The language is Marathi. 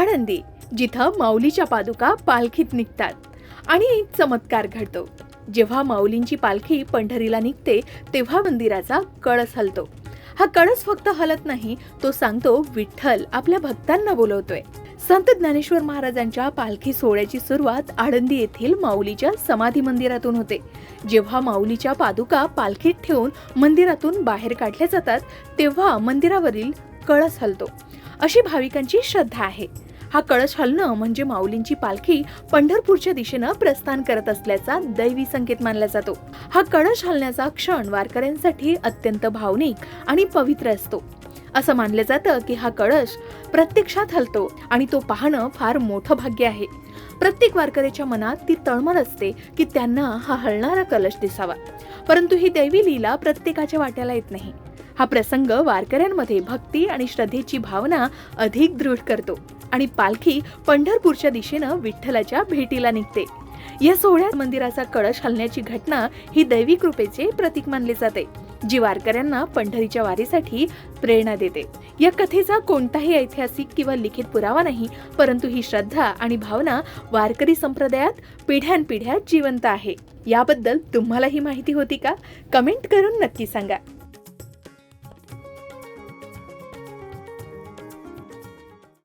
आळंदी जिथं माऊलीच्या पादुका पालखीत निघतात आणि एक चमत्कार घडतो. जेव्हा माऊलींची पालखी पंढरीला निघते तेव्हा मंदिराचा कळस हलतो. हा कळस फक्त हलत नाही तो सांगतो विठ्ठल आपल्या भक्तांना बोलवतोय. संत ज्ञानेश्वर महाराजांच्या पालखी सोहळ्याची सुरुवात आळंदी येथील माऊलीच्या समाधी मंदिरातून होते. जेव्हा माऊलीच्या पादुका पालखीत ठेवून मंदिरातून बाहेर काढल्या जातात तेव्हा मंदिरावरील कळस हलतो. अशी भाविकांची श्रद्धा आहे. हा कळश हलणं म्हणजे माऊलींची पालखी पंढरपूरच्या दिशेनं प्रस्थान करत असल्याचा दैवी संकेत मानला जातो. हा कळश हलण्याचा क्षण वारकऱ्यांसाठी अत्यंत भावनिक आणि पवित्र असतो. असं मानलं जातं की हा कळश प्रत्यक्षात हलतो आणि तो पाहणं फार मोठं भाग्य आहे. प्रत्येक वारकऱ्याच्या मनात ती तळमळ असते की त्यांना हा हलणारा कलश दिसावा. परंतु ही दैवी लीला प्रत्येकाच्या वाट्याला येत नाही. हा प्रसंग वारकऱ्यांमध्ये भक्ती आणि श्रद्धेची भावना अधिक दृढ करतो. आणि पालखी पंढरपूरच्या दिशेनं विठ्ठलाच्या भेटीला निघते. या सोहळ्यात मंदिराचा कळश हलण्याची घटना ही दैवी कृपेचे प्रतीक मानले जाते जी वारकऱ्यांना पंढरीच्या वारीसाठी प्रेरणा देते. या कथेचा कोणताही ऐतिहासिक किंवा लिखित पुरावा नाही परंतु ही श्रद्धा आणि भावना वारकरी संप्रदायात पिढ्यानपिढ्या जिवंत आहे. याबद्दल तुम्हाला ही माहिती होती का? कमेंट करून नक्की सांगा.